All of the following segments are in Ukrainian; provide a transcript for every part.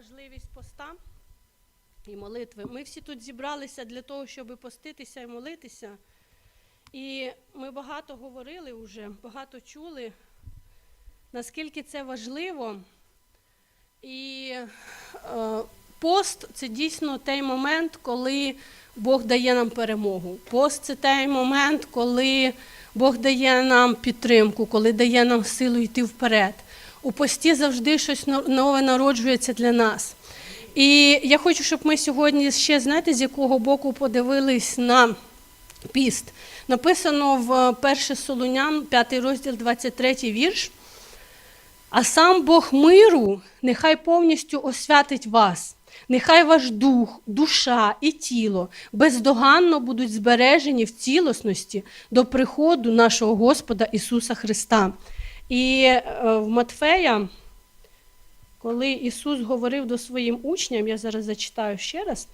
важливість поста і молитви. Ми всі тут зібралися для того, щоб поститися і молитися. І ми багато говорили вже, багато чули, наскільки це важливо. І е, пост це дійсно той момент, коли Бог дає нам перемогу. Пост це той момент, коли Бог дає нам підтримку, коли дає нам силу йти вперед. У пості завжди щось нове народжується для нас. І я хочу, щоб ми сьогодні ще знаєте, з якого боку подивились на піст. Написано в 1 Солунян, 5 розділ, 23 вірш. А сам Бог миру нехай повністю освятить вас, нехай ваш дух, душа і тіло бездоганно будуть збережені в цілісності до приходу нашого Господа Ісуса Христа. І е, в Матфея, коли Ісус говорив до своїм учням, я зараз зачитаю ще раз.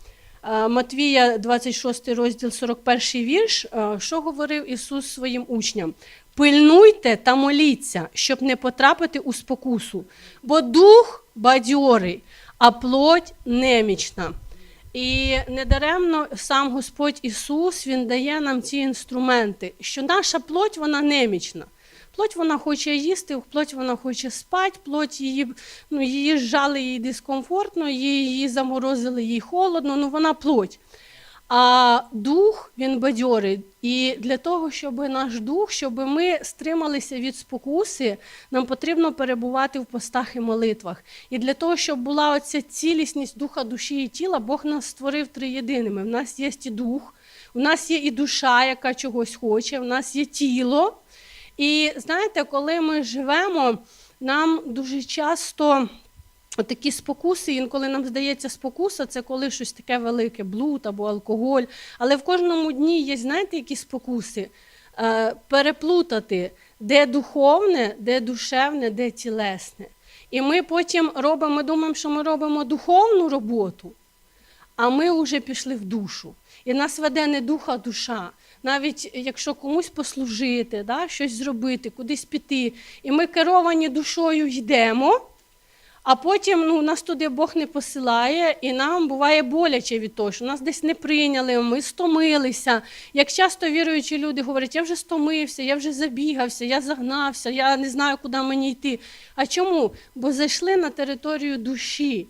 е, Матвія, 26 розділ, 41 вірш. е, Що говорив Ісус своїм учням? Пильнуйте та моліться, щоб не потрапити у спокусу, бо дух бадьорий, а плоть немічна. І недаремно сам Господь Ісус Він дає нам ці інструменти, що наша плоть вона немічна. Плоть вона хоче їсти, плоть вона хоче спати, плоть її, ну, її зжали їй дискомфортно, її, заморозили, їй холодно, ну вона плоть. А дух він бадьорий. І для того, щоб наш дух, щоб ми стрималися від спокуси, нам потрібно перебувати в постах і молитвах. І для того, щоб була оця цілісність духа, душі і тіла, Бог нас створив триєдиними. В нас є і дух, у нас є і душа, яка чогось хоче, в нас є тіло. І знаєте, коли ми живемо, нам дуже часто такі спокуси, інколи нам здається, спокуса це коли щось таке велике, блуд або алкоголь. Але в кожному дні є, знаєте, які спокуси? Е, переплутати, де духовне, де душевне, де тілесне. І ми потім робимо, ми думаємо, що ми робимо духовну роботу, а ми вже пішли в душу. І нас веде не дух, а душа. Навіть якщо комусь послужити, да, щось зробити, кудись піти, і ми керовані душою йдемо, а потім ну, нас туди Бог не посилає, і нам буває боляче від того, що нас десь не прийняли, ми стомилися. Як часто віруючі люди говорять, я вже стомився, я вже забігався, я загнався, я не знаю, куди мені йти. А чому? Бо зайшли на територію душі.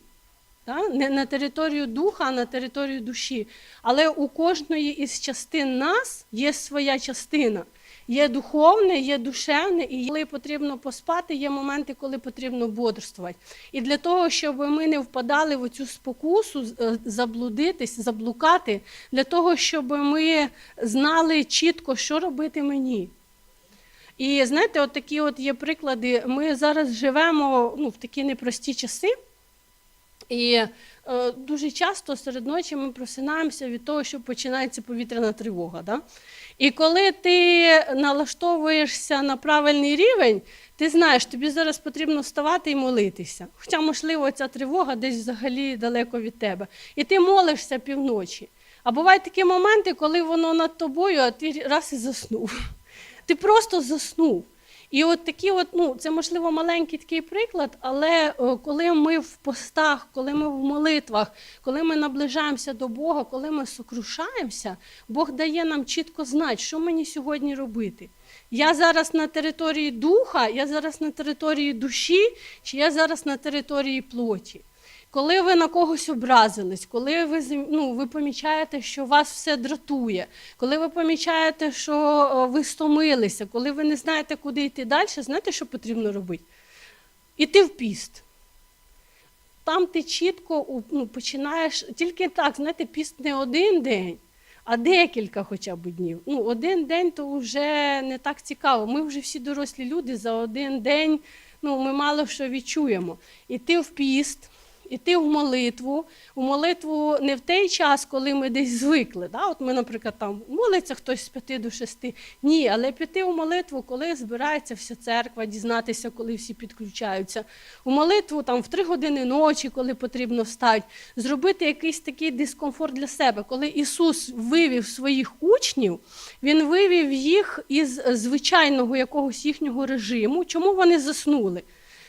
Не на територію духа, а на територію душі. Але у кожної із частин нас є своя частина. Є духовне, є душевне, і коли потрібно поспати, є моменти, коли потрібно бодрствувати. І для того, щоб ми не впадали в цю спокусу, е, заблудитись, заблукати, для того, щоб ми знали чітко, що робити мені. І знаєте, от такі от є приклади. Ми зараз живемо ну, в такі непрості часи. І е, дуже часто серед ночі ми просинаємося від того, що починається повітряна тривога. Да? І коли ти налаштовуєшся на правильний рівень, ти знаєш, тобі зараз потрібно вставати і молитися. Хоча, можливо, ця тривога десь взагалі далеко від тебе. І ти молишся півночі. А бувають такі моменти, коли воно над тобою, а ти раз і заснув. Ти просто заснув. І от такі, от, ну, це можливо маленький такий приклад, але е, коли ми в постах, коли ми в молитвах, коли ми наближаємося до Бога, коли ми сокрушаємося, Бог дає нам чітко знати, що мені сьогодні робити. Я зараз на території духа, я зараз на території душі, чи я зараз на території плоті. Коли ви на когось образились, коли ви, ну, ви помічаєте, що вас все дратує, коли ви помічаєте, що ви стомилися, коли ви не знаєте, куди йти далі, знаєте, що потрібно робити? Іти в піст. Там ти чітко ну, починаєш, тільки так, знаєте, піст не один день, а декілька хоча б днів. Ну, один день то вже не так цікаво. Ми вже всі дорослі люди за один день ну, ми мало що відчуємо. Іти в піст, іти в молитву. У молитву не в той час, коли ми десь звикли. Да? От ми, наприклад, там молиться хтось з п'яти до шести. Ні, але піти у молитву, коли збирається вся церква, дізнатися, коли всі підключаються. У молитву там в три години ночі, коли потрібно встати, зробити якийсь такий дискомфорт для себе. Коли Ісус вивів своїх учнів, Він вивів їх із звичайного якогось їхнього режиму. Чому вони заснули?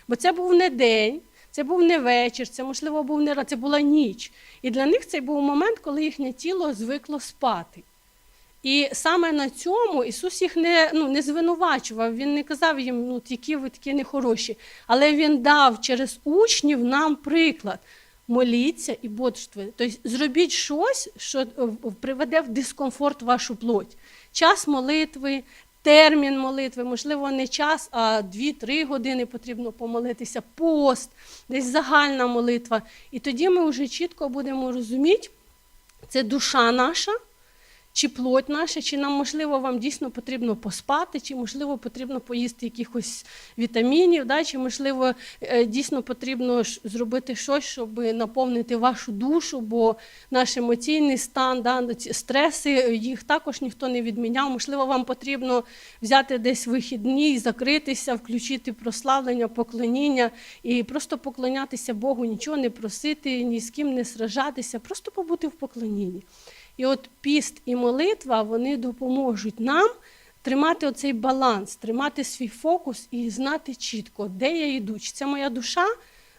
Бо це був не день. Це був не вечір, це, можливо, був не це була ніч. І для них це був момент, коли їхнє тіло звикло спати. І саме на цьому Ісус їх не, ну, не звинувачував, Він не казав їм, ну, які ви такі нехороші. Але Він дав через учнів нам приклад. Моліться і бодствуйте. Тобто зробіть щось, що е, приведе в дискомфорт вашу плоть. Час молитви, термін молитви, можливо, не час, а 2-3 години потрібно помолитися, пост, десь загальна молитва. І тоді ми вже чітко будемо розуміти, це душа наша, чи плоть наша, чи нам, можливо, вам дійсно потрібно поспати, чи, можливо, потрібно поїсти якихось вітамінів, да, чи, можливо, е, дійсно потрібно зробити щось, щоб наповнити вашу душу, бо наш емоційний стан, да, стреси, їх також ніхто не відміняв. Можливо, вам потрібно взяти десь вихідні, закритися, включити прославлення, поклоніння і просто поклонятися Богу, нічого не просити, ні з ким не сражатися, просто побути в поклонінні. І от піст і молитва вони допоможуть нам тримати оцей баланс, тримати свій фокус і знати чітко, де я йду. Чи це моя душа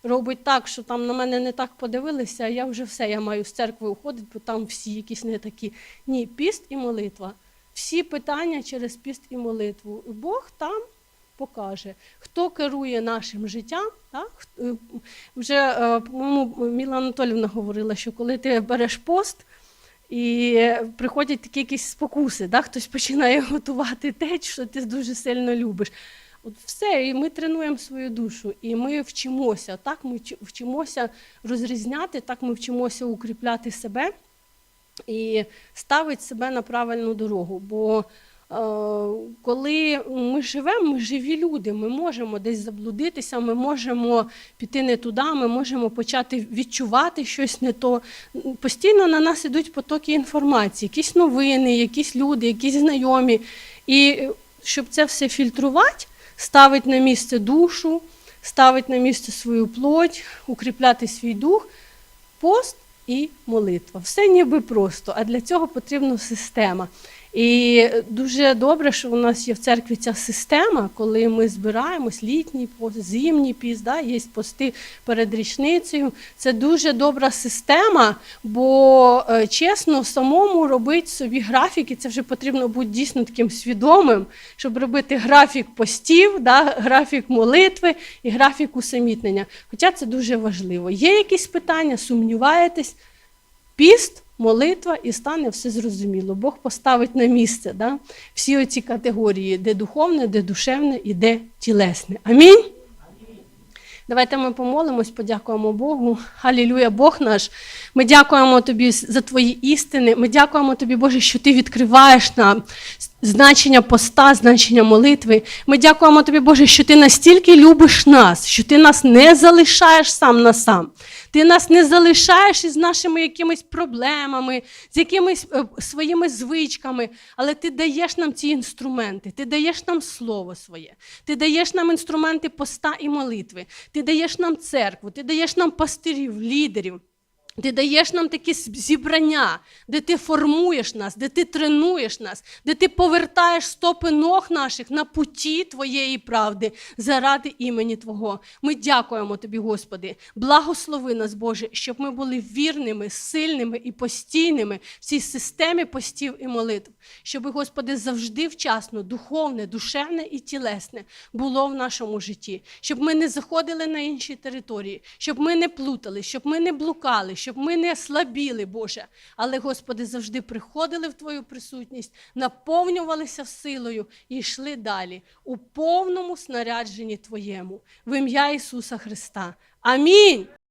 робить так, що там на мене не так подивилися, а я вже все, я маю з церкви уходити, бо там всі якісь не такі. Ні, піст і молитва. Всі питання через піст і молитву. Бог там покаже, хто керує нашим життям. Так? Е, Вже, е, по-моєму, Міла Анатолівна говорила, що коли ти береш пост, і приходять такі якісь спокуси, да? хтось починає готувати те, що ти дуже сильно любиш. От все, і ми тренуємо свою душу, і ми вчимося. Так ми вчимося розрізняти, так ми вчимося укріпляти себе і ставити себе на правильну дорогу. Бо е, коли ми живемо, ми живі люди, ми можемо десь заблудитися, ми можемо піти не туди, ми можемо почати відчувати щось не то. Постійно на нас ідуть потоки інформації, якісь новини, якісь люди, якісь знайомі. І е, щоб це все фільтрувати, ставить на місце душу, ставить на місце свою плоть, укріпляти свій дух, пост і молитва. Все ніби просто, а для цього потрібна система. І дуже добре, що у нас є в церкві ця система, коли ми збираємось, літній пост, зимній піст, да, є пости перед річницею. Це дуже добра система, бо е, чесно, самому робити собі графіки, це вже потрібно бути дійсно таким свідомим, щоб робити графік постів, да, графік молитви і графік усамітнення. Хоча це дуже важливо. Є якісь питання, сумніваєтесь, піст, молитва і стане все зрозуміло. Бог поставить на місце да? всі оці категорії, де духовне, де душевне і де тілесне. Амінь. Давайте ми помолимось, подякуємо Богу. Халілюя, Бог наш. Ми дякуємо тобі за твої істини. Ми дякуємо тобі, Боже, що ти відкриваєш нам значення поста, значення молитви. Ми дякуємо тобі, Боже, що ти настільки любиш нас, що ти нас не залишаєш сам на сам. Ти нас не залишаєш із нашими якимись проблемами, з якимись е, своїми звичками, але ти даєш нам ці інструменти, ти даєш нам слово своє, ти даєш нам інструменти поста і молитви, ти даєш нам церкву, ти даєш нам пастирів, лідерів. Ти даєш нам такі зібрання, де ти формуєш нас, де ти тренуєш нас, де ти повертаєш стопи ног наших на путі твоєї правди заради імені Твого. Ми дякуємо тобі, Господи. Благослови нас, Боже, щоб ми були вірними, сильними і постійними в цій системі постів і молитв. Щоб, Господи, завжди вчасно, духовне, душевне і тілесне було в нашому житті, щоб ми не заходили на інші території, щоб ми не плутали, щоб ми не блукали, щоб ми не слабіли, Боже. Але, Господи, завжди приходили в Твою присутність, наповнювалися силою і йшли далі у повному снарядженні Твоєму. В ім'я Ісуса Христа. Амінь.